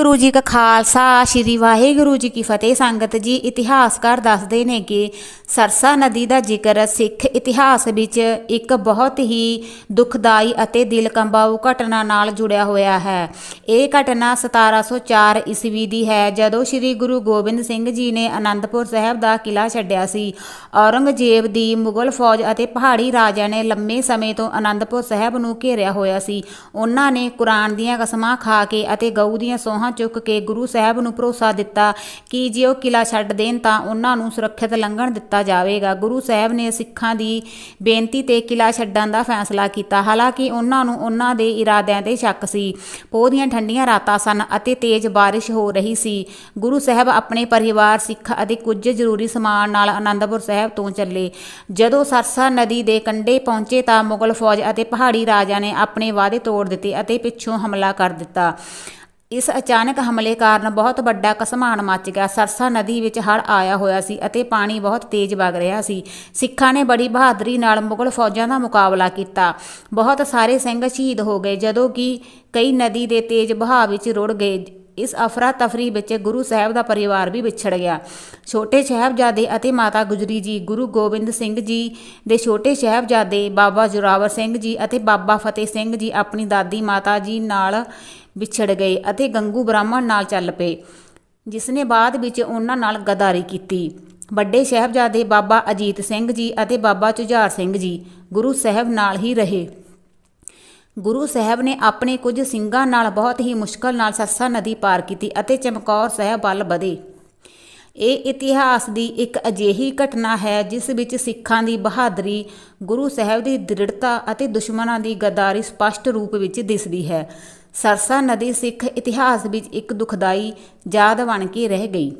ਵਾਹਿਗੁਰੂ ਜੀ ਕਾ ਖਾਲਸਾ, ਸ੍ਰੀ ਵਾਹਿਗੁਰੂ ਜੀ ਕੀ ਫਤਿਹ। ਸੰਗਤ ਜੀ, ਇਤਿਹਾਸਕਾਰ ਦੱਸਦੇ ਨੇ ਕਿ ਸਰਸਾ ਨਦੀ ਦਾ ਜ਼ਿਕਰ ਸਿੱਖ ਇਤਿਹਾਸ ਵਿੱਚ ਇੱਕ ਬਹੁਤ ਹੀ ਦੁਖਦਾਈ ਅਤੇ ਦਿਲ ਕੰਬਾਊ ਘਟਨਾ ਨਾਲ ਜੁੜਿਆ ਹੋਇਆ ਹੈ। ਇਹ ਘਟਨਾ 1704 ਈਸਵੀ ਦੀ ਹੈ, ਜਦੋਂ ਸ੍ਰੀ ਗੁਰੂ ਗੋਬਿੰਦ ਸਿੰਘ ਜੀ ਨੇ ਅਨੰਦਪੁਰ ਸਾਹਿਬ ਦਾ ਕਿਲਾ ਛੱਡਿਆ ਸੀ। ਔਰੰਗਜ਼ੇਬ ਦੀ ਮੁਗਲ ਫੌਜ ਅਤੇ ਪਹਾੜੀ ਰਾਜਿਆਂ ਨੇ ਲੰਮੇ ਸਮੇਂ ਤੋਂ ਅਨੰਦਪੁਰ ਸਾਹਿਬ ਨੂੰ ਘੇਰਿਆ ਹੋਇਆ ਸੀ। ਉਹਨਾਂ ਨੇ ਕੁਰਾਨ ਦੀਆਂ ਕਸਮਾਂ ਖਾ ਕੇ ਅਤੇ ਗਊ ਦੀਆਂ ਸੋਹਾਂ ਚੁੱਕ ਕੇ ਗੁਰੂ ਸਾਹਿਬ ਨੂੰ ਭਰੋਸਾ ਦਿੱਤਾ ਕਿ ਜੇ ਉਹ ਕਿਲਾ ਛੱਡ ਦੇਣ ਤਾਂ ਉਹਨਾਂ ਨੂੰ ਸੁਰੱਖਿਅਤ ਲੰਘਣ ਦਿੱਤਾ ਜਾਵੇਗਾ। ਗੁਰੂ ਸਾਹਿਬ ਨੇ ਸਿੱਖਾਂ ਦੀ ਬੇਨਤੀ ਤੇ ਕਿਲਾ ਛੱਡਣ ਦਾ ਫੈਸਲਾ ਕੀਤਾ। ਹਾਲਾਂਕਿ ਉਹਨਾਂ ਨੂੰ ਉਹਨਾਂ ਦੇ ਇਰਾਦਿਆਂ ਤੇ ਸ਼ੱਕ ਸੀ। ਪੋਹ ਦੀਆਂ ਠੰਡੀਆਂ ਰਾਤਾਂ ਸਨ ਅਤੇ ਤੇਜ਼ ਬਾਰਿਸ਼ ਹੋ ਰਹੀ ਸੀ। ਗੁਰੂ ਸਾਹਿਬ ਆਪਣੇ ਪਰਿਵਾਰ, ਸਿੱਖ ਅਤੇ ਕੁਝ ਜ਼ਰੂਰੀ ਸਮਾਨ ਨਾਲ ਆਨੰਦਪੁਰ ਸਾਹਿਬ ਤੋਂ ਚੱਲੇ। ਜਦੋਂ ਸਰਸਾ ਨਦੀ ਦੇ ਕੰਢੇ ਪਹੁੰਚੇ ਤਾਂ ਮੁਗਲ ਫੌਜ ਅਤੇ ਪਹਾੜੀ ਰਾਜਿਆਂ ਨੇ ਆਪਣੇ ਵਾਅਦੇ ਤੋੜ ਦਿੱਤੇ ਅਤੇ ਪਿੱਛੋਂ ਹਮਲਾ ਕਰ ਦਿੱਤਾ। ਇਸ ਅਚਾਨਕ ਹਮਲੇ ਕਾਰਨ ਬਹੁਤ ਵੱਡਾ ਕਸਮਾਨ ਮੱਚ ਗਿਆ। ਸਰਸਾ ਨਦੀ ਵਿੱਚ ਹੜ੍ਹ ਆਇਆ ਹੋਇਆ ਸੀ ਅਤੇ ਪਾਣੀ ਬਹੁਤ ਤੇਜ਼ ਵਗ ਰਿਹਾ ਸੀ। ਸਿੱਖਾਂ ਨੇ ਬੜੀ ਬਹਾਦਰੀ ਨਾਲ ਮੁਗਲ ਫੌਜਾਂ ਦਾ ਮੁਕਾਬਲਾ ਕੀਤਾ। ਬਹੁਤ ਸਾਰੇ ਸਿੰਘ ਸ਼ਹੀਦ ਹੋ ਗਏ, ਜਦੋਂ ਕਿ ਕਈ ਨਦੀ ਦੇ ਤੇਜ਼ ਵਹਾਅ ਵਿੱਚ ਰੁੜ ਗਏ। ਇਸ ਅਫਰਾ ਤਫਰੀ ਵਿੱਚ ਗੁਰੂ ਸਾਹਿਬ ਦਾ ਪਰਿਵਾਰ ਵੀ ਵਿਛੜ ਗਿਆ। ਛੋਟੇ ਸਾਹਿਬਜ਼ਾਦੇ ਅਤੇ ਮਾਤਾ ਗੁਜਰੀ ਜੀ, ਗੁਰੂ ਗੋਬਿੰਦ ਸਿੰਘ ਜੀ ਦੇ ਛੋਟੇ ਸਾਹਿਬਜ਼ਾਦੇ ਬਾਬਾ ਜੋਰਾਵਰ ਸਿੰਘ ਜੀ ਅਤੇ ਬਾਬਾ ਫਤਿਹ ਸਿੰਘ ਜੀ, ਆਪਣੀ ਦਾਦੀ ਮਾਤਾ ਜੀ ਨਾਲ ਵਿਛੜ ਗਏ ਅਤੇ ਗੰਗੂ ਬ੍ਰਾਹਮਣ ਨਾਲ ਚੱਲ ਪਏ ਜਿਸ ਨੇ ਬਾਅਦ ਵਿੱਚ ਉਹਨਾਂ ਨਾਲ ਗਦਾਰੀ ਕੀਤੀ। ਵੱਡੇ ਸਾਹਿਬਜ਼ਾਦੇ ਬਾਬਾ ਅਜੀਤ ਸਿੰਘ ਜੀ ਅਤੇ ਬਾਬਾ ਝੁਝਾਰ ਸਿੰਘ ਜੀ ਗੁਰੂ ਸਾਹਿਬ ਨਾਲ ਹੀ ਰਹੇ। ਗੁਰੂ ਸਾਹਿਬ ਨੇ ਆਪਣੇ ਕੁਝ ਸਿੰਘਾਂ ਨਾਲ ਬਹੁਤ ਹੀ ਮੁਸ਼ਕਲ ਨਾਲ ਸੱਸਾ ਨਦੀ ਪਾਰ ਕੀਤੀ ਅਤੇ ਚਮਕੌਰ ਸਾਹਿਬ ਵੱਲ ਵਧੇ। ਇਹ ਇਤਿਹਾਸ ਦੀ ਇੱਕ ਅਜਿਹੀ ਘਟਨਾ ਹੈ ਜਿਸ ਵਿੱਚ ਸਿੱਖਾਂ ਦੀ ਬਹਾਦਰੀ, ਗੁਰੂ ਸਾਹਿਬ ਦੀ ਦ੍ਰਿੜਤਾ ਅਤੇ ਦੁਸ਼ਮਣਾਂ ਦੀ ਗਦਾਰੀ ਸਪਸ਼ਟ ਰੂਪ ਵਿੱਚ ਦਿਸਦੀ ਹੈ। ਸਰਸਾ ਨਦੀ ਸਿੱਖ ਇਤਿਹਾਸ ਵਿੱਚ ਇੱਕ ਦੁਖਦਾਈ ਯਾਦ ਬਣ ਕੇ ਰਹਿ ਗਈ,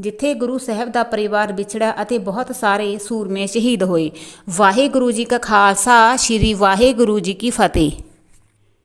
ਜਿੱਥੇ ਗੁਰੂ ਸਾਹਿਬ ਦਾ ਪਰਿਵਾਰ ਵਿਛੜਾ ਅਤੇ ਬਹੁਤ ਸਾਰੇ ਸੂਰਮੇ ਸ਼ਹੀਦ ਹੋਏ। ਵਾਹਿਗੁਰੂ ਜੀ ਕਾ ਖਾਲਸਾ, ਸ੍ਰੀ ਵਾਹਿਗੁਰੂ ਜੀ ਕੀ ਫਤਿਹ।